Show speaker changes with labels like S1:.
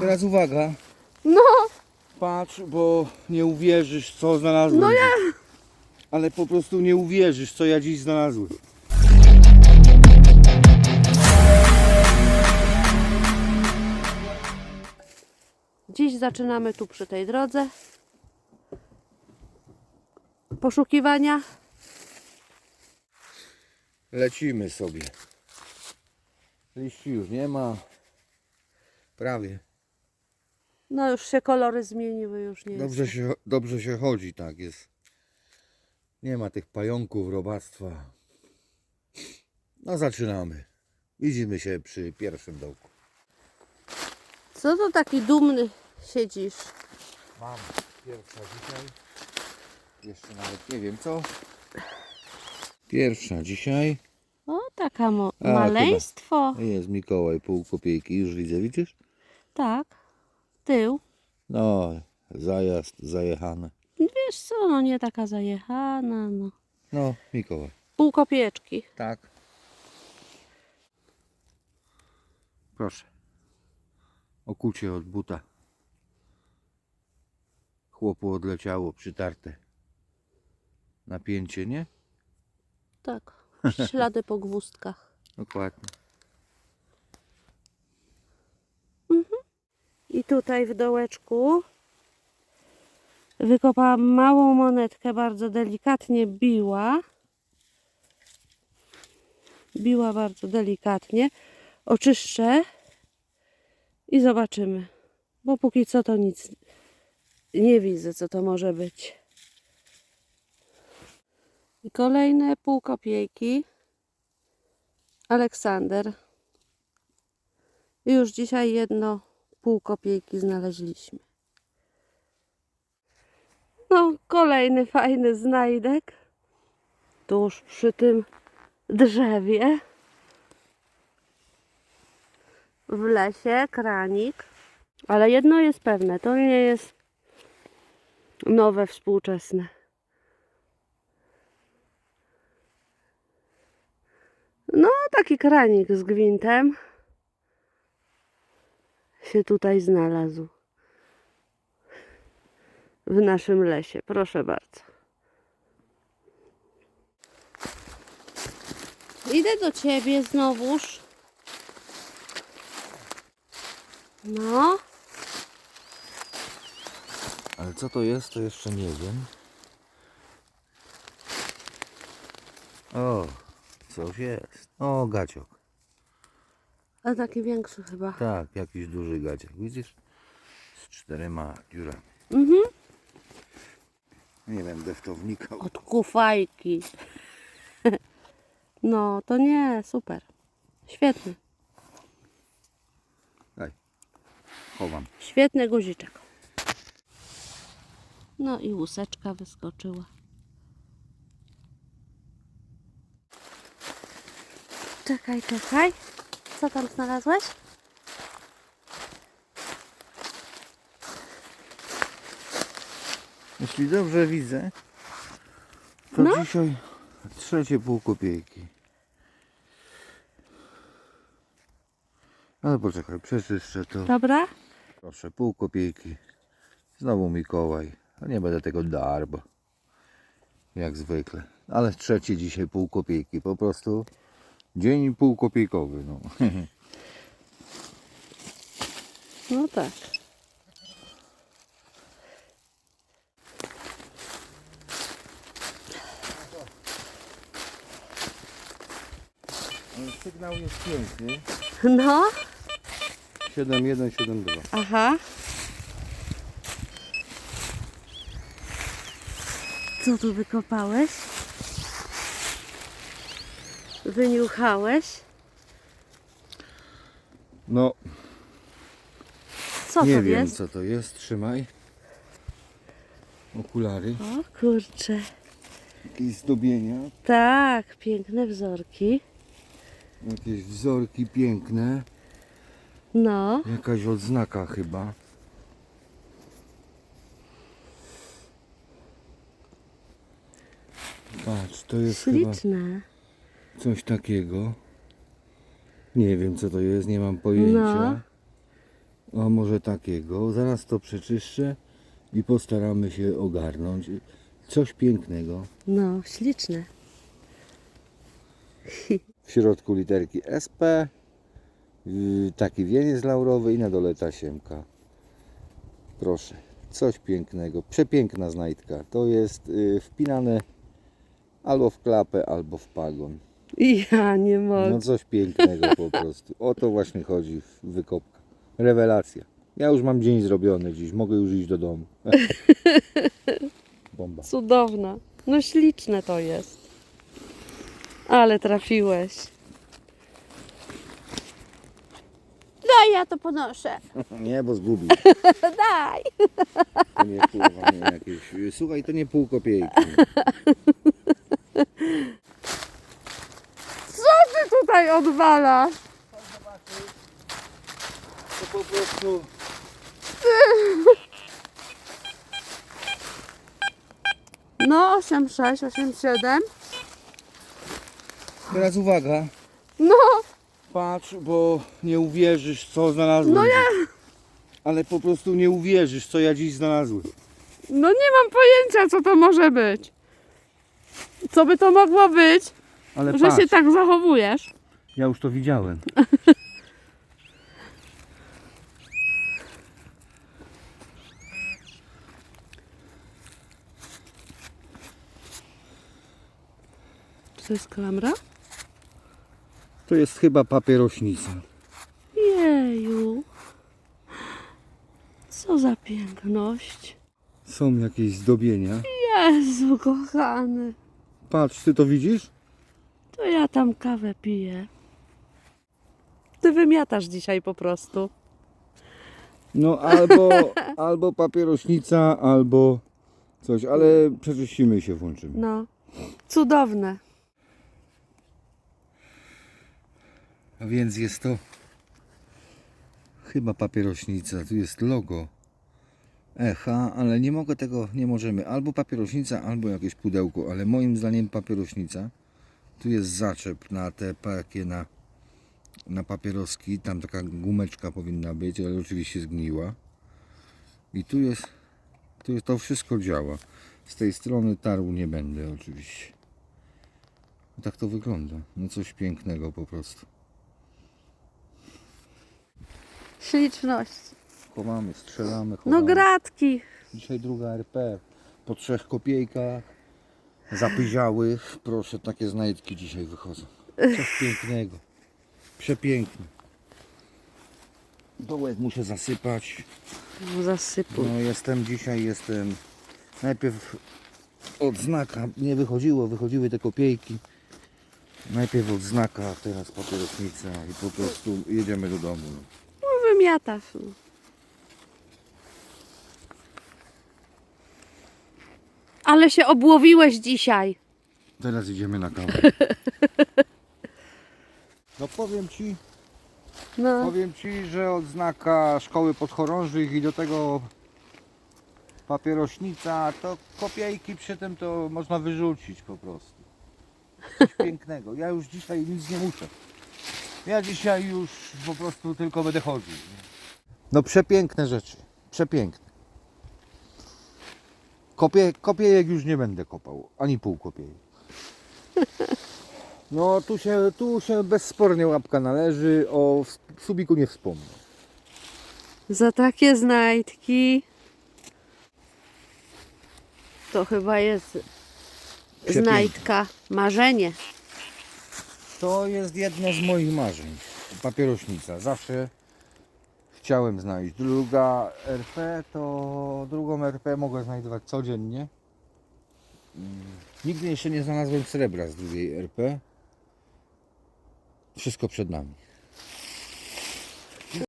S1: Teraz uwaga,
S2: No,
S1: patrz, bo nie uwierzysz, co znalazłem.
S2: no ja.
S1: Ale po prostu nie uwierzysz, co ja dziś znalazłem.
S2: Dziś zaczynamy tu przy tej drodze. Poszukiwania.
S1: Lecimy sobie. Liści już nie ma. Prawie.
S2: No już się kolory zmieniły, już nie
S1: Dobrze
S2: jest.
S1: się, dobrze się chodzi, tak jest. Nie ma tych pająków, robactwa. No zaczynamy. Widzimy się przy pierwszym dołku.
S2: Co to taki dumny siedzisz?
S1: Mam pierwsza dzisiaj. Jeszcze nawet nie wiem co. Pierwsza dzisiaj.
S2: O, taka mo-
S1: A,
S2: maleństwo.
S1: Jest Mikołaj, pół kopiejki. Już widzę, widzisz?
S2: Tak. Tył.
S1: No, zajazd, zajechane.
S2: Wiesz co, no nie taka zajechana, no.
S1: No, Mikołaj.
S2: Pół kopieczki.
S1: Tak. Proszę. Okucie od buta. Chłopu odleciało, przytarte. Napięcie, nie?
S2: Tak. Ślady po gwózdkach.
S1: Dokładnie.
S2: I tutaj w dołeczku wykopałam małą monetkę, bardzo delikatnie biła. Biła bardzo delikatnie. Oczyszczę i zobaczymy. Bo póki co to nic nie widzę, co to może być. I kolejne pół kopiejki. Aleksander. Już dzisiaj jedno pół kopiejki znaleźliśmy. No, kolejny fajny znajdek. Tuż przy tym drzewie. W lesie, kranik. Ale jedno jest pewne, to nie jest nowe, współczesne. No, taki kranik z gwintem się tutaj znalazł. W naszym lesie. Proszę bardzo. Idę do ciebie znowuż. No,
S1: Ale co to jest, to jeszcze nie wiem. O, coś jest. O, gaciok.
S2: A taki większy chyba.
S1: Tak, jakiś duży gaciok. Widzisz? Z czterema dziurami.
S2: Mhm.
S1: Nie wiem, deszczownika.
S2: Od kufajki. No, to nie, super. Świetny.
S1: Daj. Chowam.
S2: Świetny guziczek. No i łuseczka wyskoczyła. Czekaj, czekaj. Co tam znalazłeś?
S1: Jeśli dobrze widzę, to
S2: No.
S1: dzisiaj trzecie pół kopiejki. Ale poczekaj, przeczyszczę to.
S2: Dobra?
S1: Proszę, pół kopiejki. Znowu Mikołaj. A nie będę tego darł. Jak zwykle. Ale trzecie dzisiaj pół kopiejki. Po prostu dzień półkopiejkowy. No.
S2: No tak.
S1: Sygnał jest piękny.
S2: No,
S1: 7172.
S2: aha. Co tu wykopałeś? Wyniuchałeś?
S1: No,
S2: Co
S1: nie
S2: to
S1: wiem
S2: jest?
S1: co to jest. Trzymaj. Okulary.
S2: O kurczę.
S1: Jakieś zdobienia.
S2: Tak, piękne wzorki.
S1: Jakieś wzorki piękne.
S2: No,
S1: Jakaś odznaka chyba. Patrz, to jest chyba
S2: śliczne.
S1: Coś takiego. Nie wiem co to jest, nie mam pojęcia.
S2: No.
S1: A może takiego? Zaraz to przeczyszczę i postaramy się ogarnąć. Coś pięknego.
S2: No, śliczne.
S1: W środku literki SP, yy, taki wieniec laurowy i na dole tasiemka. Proszę, coś pięknego, przepiękna znajdka. To jest yy, wpinane albo w klapę, albo w pagon.
S2: Ja nie mogę.
S1: No coś pięknego po prostu. O to właśnie chodzi w wykopka. Rewelacja. Ja już mam dzień zrobiony dziś, mogę już iść do domu. Bomba.
S2: Cudowna. No śliczne to jest. Ale trafiłeś. Daj, ja to ponoszę.
S1: Nie, bo zgubił.
S2: Daj.
S1: To nie kurwa, nie jakieś. Słuchaj, to nie pół kopiejki.
S2: Tutaj odwalasz?
S1: To po prostu.
S2: No, 8, 6, 8, 7.
S1: Teraz uwaga.
S2: No,
S1: Patrz, bo nie uwierzysz, co znalazłem.
S2: no ja,
S1: Ale po prostu nie uwierzysz, co ja dziś znalazłem.
S2: no nie mam pojęcia, co to może być. Co by to mogło być,
S1: Ale
S2: że
S1: patrz,
S2: się tak zachowujesz?
S1: Ja już to widziałem.
S2: Czy to jest klamra?
S1: To jest chyba papierośnica.
S2: Jeju. Co za piękność.
S1: Są jakieś zdobienia.
S2: Jezu, kochany.
S1: Patrz, ty to widzisz?
S2: To ja tam kawę piję. Ty wymiatasz dzisiaj po prostu.
S1: No albo, albo papierośnica, albo coś, ale przeczyścimy i się włączymy.
S2: No. Cudowne.
S1: A więc jest to chyba papierośnica. Tu jest logo Echa, ale nie mogę tego, nie możemy. Albo papierośnica, albo jakieś pudełko, ale moim zdaniem papierośnica. Tu jest zaczep na te takie na, na papieroski. Tam taka gumeczka powinna być, ale oczywiście zgniła. I tu jest, tu jest to wszystko działa. Z tej strony tarł nie będę oczywiście. Tak to wygląda. No coś pięknego po prostu.
S2: Śliczność.
S1: Chowamy, strzelamy,
S2: No
S1: chowamy.
S2: gratki.
S1: Dzisiaj druga RP. Po trzech kopiejkach zapyziałych. Proszę, takie znajdki dzisiaj wychodzą. Coś pięknego. Przepiękne. Dołek muszę zasypać.
S2: Zasypuj.
S1: No jestem dzisiaj, jestem najpierw od znaka. Nie wychodziło, wychodziły te kopiejki. Najpierw od znaka, teraz papierosnica i po prostu jedziemy do domu. no.
S2: No wymiatasz. no. Ale się obłowiłeś dzisiaj.
S1: Teraz idziemy na kawę. No powiem Ci,
S2: No.
S1: powiem Ci, że odznaka szkoły podchorążych i do tego papierośnica, to kopiejki przy tym to można wyrzucić po prostu. Coś pięknego. Ja już dzisiaj nic nie muszę. Ja dzisiaj już po prostu tylko będę chodził. nie? No przepiękne rzeczy. Przepiękne. Kopie, kopiejek już nie będę kopał, ani pół kopiejek. No tu się, tu się bezspornie łapka należy, o Subiku nie wspomnę.
S2: Za takie znajdki to chyba jest
S1: Przepiękne.
S2: znajdka marzenie.
S1: To jest jedno z moich marzeń. Papierośnica. Zawsze chciałem znaleźć. Druga RP to drugą RP mogę znajdować codziennie. Nigdy jeszcze nie znalazłem srebra z drugiej RP. Wszystko przed nami.